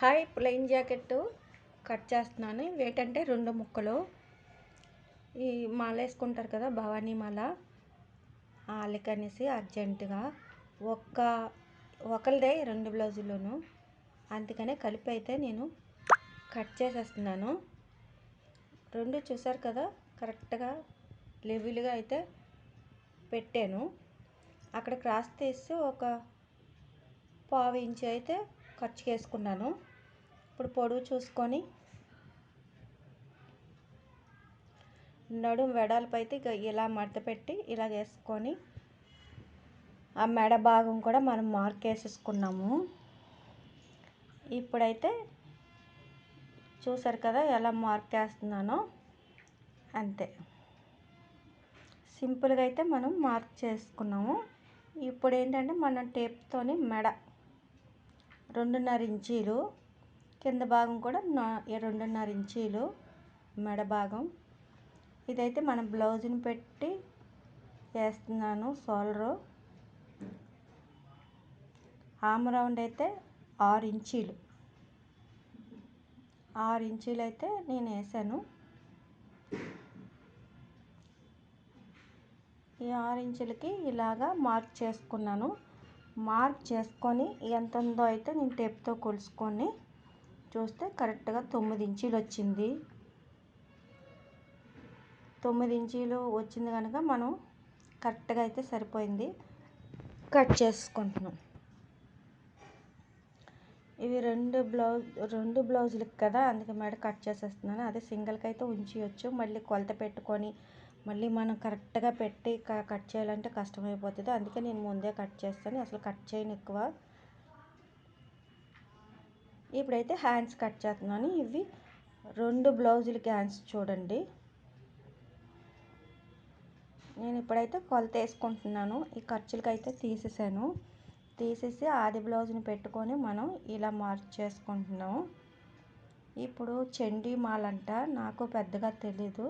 Hi plain jacket cut చేస్తున్నాను. ఏంటంటే రెండు ముక్కలు. ఈ మాల వేసుకుంటారు కదా భవానీ మాల. వాళ్ళకనేసి అర్జెంటుగా ఒక్క ఒకరిదే రెండు బ్లౌజులను. అందుకనే కలిపి అయితే నేను కట్ చేసేస్తున్నాను. రెండు చూసారు కదా కరెక్ట్గా లెవెల్గా అయితే పెట్టాను. అక్కడ క్రాస్ తీసి ఒక పావు ఇంచు అయితే ఖర్చు చేసుకున్నాను ఇప్పుడు పొడవు చూసుకొని నడుం వెడల్పు అయితే ఇలా మడత పెట్టి ఇలా వేసుకొని ఆ మెడ భాగం కూడా మనం మార్క్ వేసేసుకున్నాము. ఇప్పుడైతే చూసారు కదా ఎలా మార్క్ వేస్తున్నానో? అంతే. సింపుల్గా అయితే మనం మార్క్ చేసుకున్నాము. ఇప్పుడు ఏంటంటే మనం టేప్తోని మెడ రెండున్నర ఇంచీలు కింద భాగం కూడా నా రెండున్నర ఇంచీలు మెడ భాగం. ఇదైతే మన బ్లౌజ్ని పెట్టి వేస్తున్నాను షోల్డరు. ఆమ్ రౌండ్ అయితే ఆరు ఇంచీలు. ఆరు ఇంచీలు అయితే నేను వేసాను. ఈ ఆరు ఇంచులకి ఇలాగా మార్క్ చేసుకున్నాను. మార్క్ చేసుకొని ఎంత ఉందో అయితే నేను టేప్తో కొలుసుకొని చూస్తే కరెక్ట్గా తొమ్మిది ఇంచీలు వచ్చింది. తొమ్మిది ఇంచీలు వచ్చింది కనుక మనం కరెక్ట్గా అయితే సరిపోయింది. కట్ చేసుకుంటున్నాం. ఇవి రెండు బ్లౌజ్ రెండు బ్లౌజులకు కదా అందుకే మేడ కట్ చేసేస్తున్నాను. అదే సింగిల్కి అయితే ఉంచవచ్చు మళ్ళీ కొలత పెట్టుకొని మళ్ళీ మనం కరెక్ట్గా పెట్టి కట్ చేయాలంటే కష్టమైపోతుంది. అందుకే నేను ముందే కట్ చేస్తాను. అసలు కట్ చేయను ఎక్కువ. ఇప్పుడైతే హ్యాండ్స్ కట్ చేస్తున్నాను. ఇవి రెండు బ్లౌజులకి హ్యాండ్స్ చూడండి. నేను ఇప్పుడైతే కొలత వేసుకుంటున్నాను. ఈ ఖర్చులకి అయితే తీసేసాను. తీసేసి ఆది బ్లౌజ్ని పెట్టుకొని మనం ఇలా మార్క్ చేసుకుంటున్నాము ఇప్పుడు చండీ మాల్ అంట నాకు పెద్దగా తెలీదు.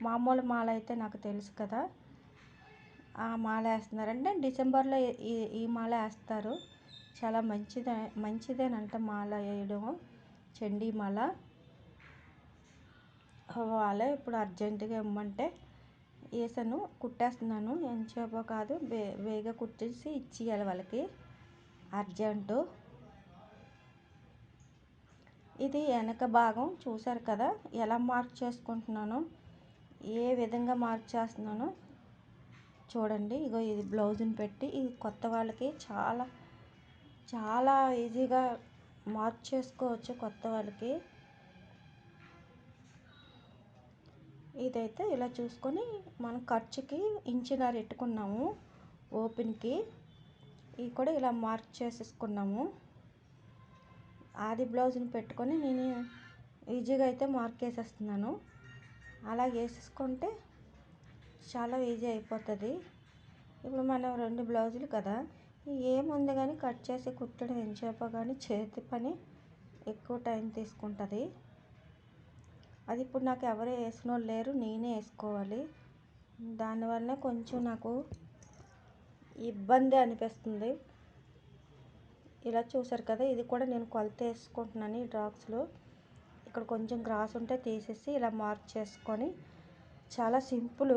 మామూలు మాల అయితే నాకు తెలుసు కదా. ఆ మాల వేస్తున్నారు. అంటే డిసెంబర్లో ఈ ఈ మాల వేస్తారు. చాలా మంచిదే మంచిదేనంట మాల వేయడం. చండీ మాల. వాళ్ళే ఇప్పుడు అర్జెంటుగా ఇమ్మంటే వేసాను కుట్టేస్తున్నాను. ఎంతసేపో కాదు వే వేగా కుట్టేసి ఇచ్చేయాలి వాళ్ళకి. అర్జెంటు. ఇది వెనక భాగం చూసారు కదా ఎలా మార్క్ చేసుకుంటున్నాను? ఏ విధంగా మార్చేస్తున్నానో చూడండి. ఇగో ఇది బ్లౌజ్ని పెట్టి ఇది కొత్త వాళ్ళకి చాలా చాలా ఈజీగా మార్క్ చేసుకోవచ్చు కొత్త వాళ్ళకి. ఇదైతే ఇలా చూసుకొని మనం ఖర్చుకి ఇంచున్నర పెట్టుకున్నాము ఓపెన్కి. ఇవి కూడా ఇలా మార్క్ చేసేసుకున్నాము. ఆది బ్లౌజ్ని పెట్టుకొని నేను ఈజీగా అయితే మార్క్ వేసేస్తున్నాను అలా వేసేసుకుంటే చాలా ఈజీ అయిపోతుంది. ఇప్పుడు మనం రెండు బ్లౌజులు కదా ఏముంది కానీ కట్ చేసి కుట్టడం ఎంచేపో కానీ చేతి పని ఎక్కువ టైం తీసుకుంటుంది. అది ఇప్పుడు నాకు ఎవరు వేసిన వాళ్ళు లేరు నేనే వేసుకోవాలి. దానివల్ల కొంచెం నాకు ఇబ్బంది అనిపిస్తుంది. ఇలా చూసారు కదా ఇది కూడా నేను కొలత వేసుకుంటున్నాను ఈ డ్రాప్స్లో. ఇక్కడ కొంచెం గ్రాస్ ఉంటే తీసేసి ఇలా మార్క్ చేసుకొని చాలా సింపుల్